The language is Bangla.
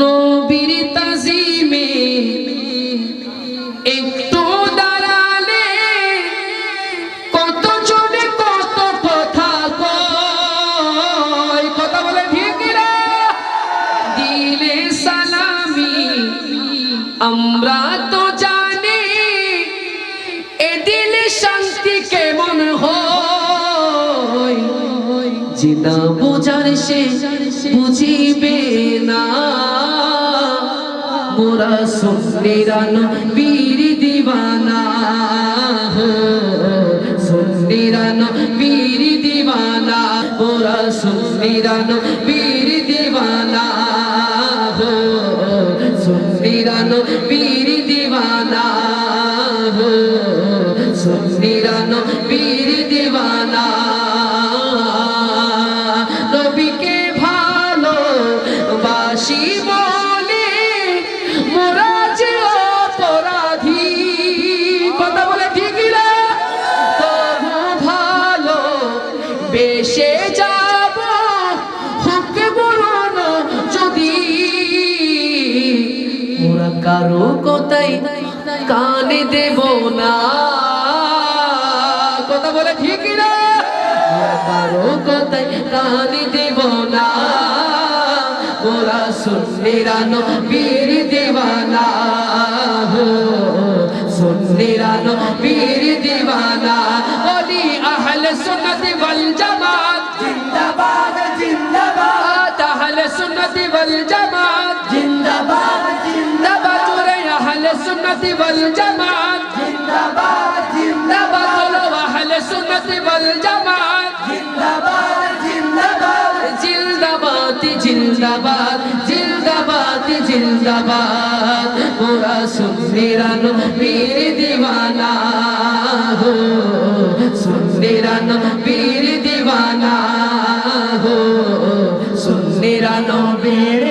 নবীর তাজিমে একটু দাঁড়ালে কত জনে কত কথা বলে ঠিক দিলে সালামি, আমরা তো জানি এ দিলে শান্তি কেমন হয়। জিনা বোঝার সে বুঝিবে না। মোরা সুন্নিরান বীর দিবানা। সুন্নিরান বীর দিবানা। মোরা সুন্নিরান বীর দিবানা। সুন্নিরান বীর দিবানা। সুন্নিরান কারও কথাই কানে দেব না। কথা বলে ঠিক কারও কথাই কানে দেব না। মোরা সুন্নিরানো বীর দেওয়ানা। হো সুন্নিরানো বীর দেওয়ানা। বলি আহল সুন্নত সুন্নত ওয়াল জামাত। জিন্দাবাদ জিন্দাবাদ। বলো আহল সুন্নত ওয়াল জামাত। জিন্দাবাদ জিন্দাবাদ। জিন্দাবাদ জিন্দাবাদ জিন্দাবাদ জিন্দাবাদ। মোরা সুন্নিরানো বীর দিওয়ানা হো। সুন্নিরানো বীর দিওয়ানা হো। সুন্নিরানো বীর